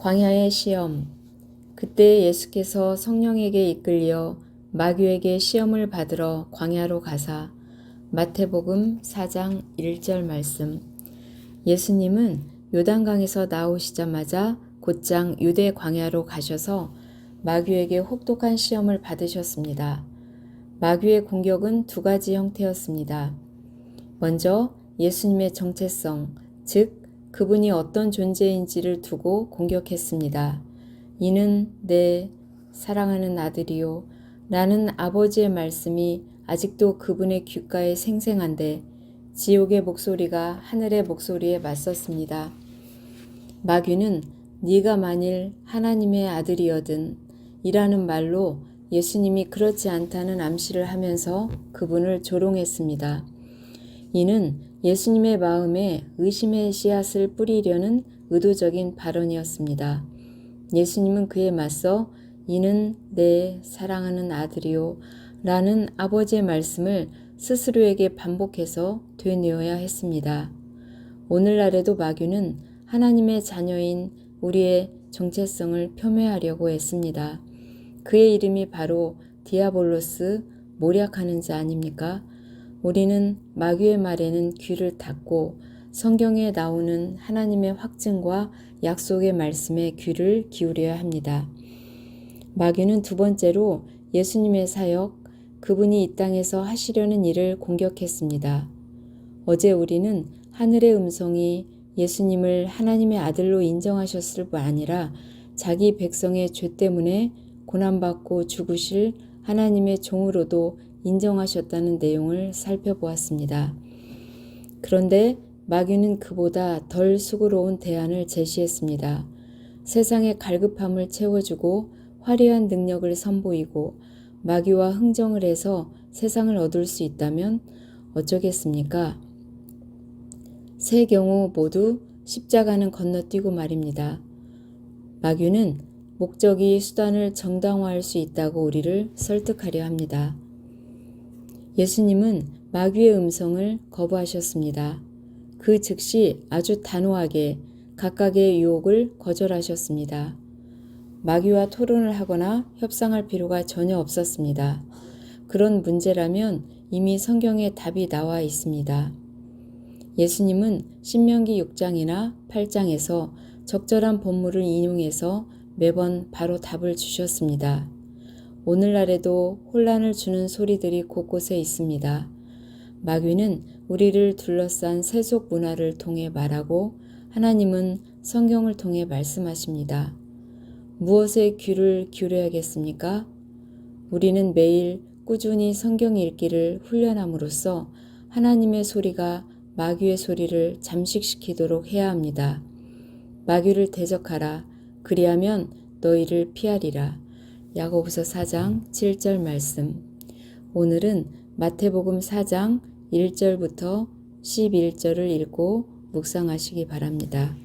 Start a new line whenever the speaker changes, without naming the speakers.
광야의 시험. 그때 예수께서 성령에게 이끌려 마귀에게 시험을 받으러 광야로 가사 마태복음 4장 1절 말씀. 예수님은 요단강에서 나오시자마자 곧장 유대 광야로 가셔서 마귀에게 혹독한 시험을 받으셨습니다. 마귀의 공격은 두 가지 형태였습니다. 먼저 예수님의 정체성, 즉 그분이 어떤 존재인지를 두고 공격했습니다. 이는 내 사랑하는 아들이요. 라는 아버지의 말씀이 아직도 그분의 귓가에 생생한데 지옥의 목소리가 하늘의 목소리에 맞섰습니다. 마귀는 네가 만일 하나님의 아들이어든 이라는 말로 예수님이 그렇지 않다는 암시를 하면서 그분을 조롱했습니다. 이는 예수님의 마음에 의심의 씨앗을 뿌리려는 의도적인 발언이었습니다. 예수님은 그에 맞서 이는 내 사랑하는 아들이요 라는 아버지의 말씀을 스스로에게 반복해서 되뇌어야 했습니다. 오늘날에도 마귀는 하나님의 자녀인 우리의 정체성을 표명하려고 했습니다. 그의 이름이 바로 디아볼로스 모략하는 자 아닙니까? 우리는 마귀의 말에는 귀를 닫고 성경에 나오는 하나님의 확증과 약속의 말씀에 귀를 기울여야 합니다. 마귀는 두 번째로 예수님의 사역, 그분이 이 땅에서 하시려는 일을 공격했습니다. 어제 우리는 하늘의 음성이 예수님을 하나님의 아들로 인정하셨을 뿐 아니라 자기 백성의 죄 때문에 고난받고 죽으실 하나님의 종으로도 인정하셨다는 내용을 살펴보았습니다. 그런데 마귀는 그보다 덜 수고로운 대안을 제시했습니다. 세상의 갈급함을 채워주고 화려한 능력을 선보이고 마귀와 흥정을 해서 세상을 얻을 수 있다면 어쩌겠습니까? 세 경우 모두 십자가는 건너뛰고 말입니다. 마귀는 목적이 수단을 정당화할 수 있다고 우리를 설득하려 합니다. 예수님은 마귀의 음성을 거부하셨습니다. 그 즉시 아주 단호하게 각각의 유혹을 거절하셨습니다. 마귀와 토론을 하거나 협상할 필요가 전혀 없었습니다. 그런 문제라면 이미 성경에 답이 나와 있습니다. 예수님은 신명기 6장이나 8장에서 적절한 본문을 인용해서 매번 바로 답을 주셨습니다. 오늘날에도 혼란을 주는 소리들이 곳곳에 있습니다. 마귀는 우리를 둘러싼 세속 문화를 통해 말하고 하나님은 성경을 통해 말씀하십니다. 무엇에 귀를 기울여야겠습니까? 우리는 매일 꾸준히 성경 읽기를 훈련함으로써 하나님의 소리가 마귀의 소리를 잠식시키도록 해야 합니다. 마귀를 대적하라. 그리하면 너희를 피하리라. 야고보서 4장 7절 말씀. 오늘은 마태복음 4장 1절부터 11절을 읽고 묵상하시기 바랍니다.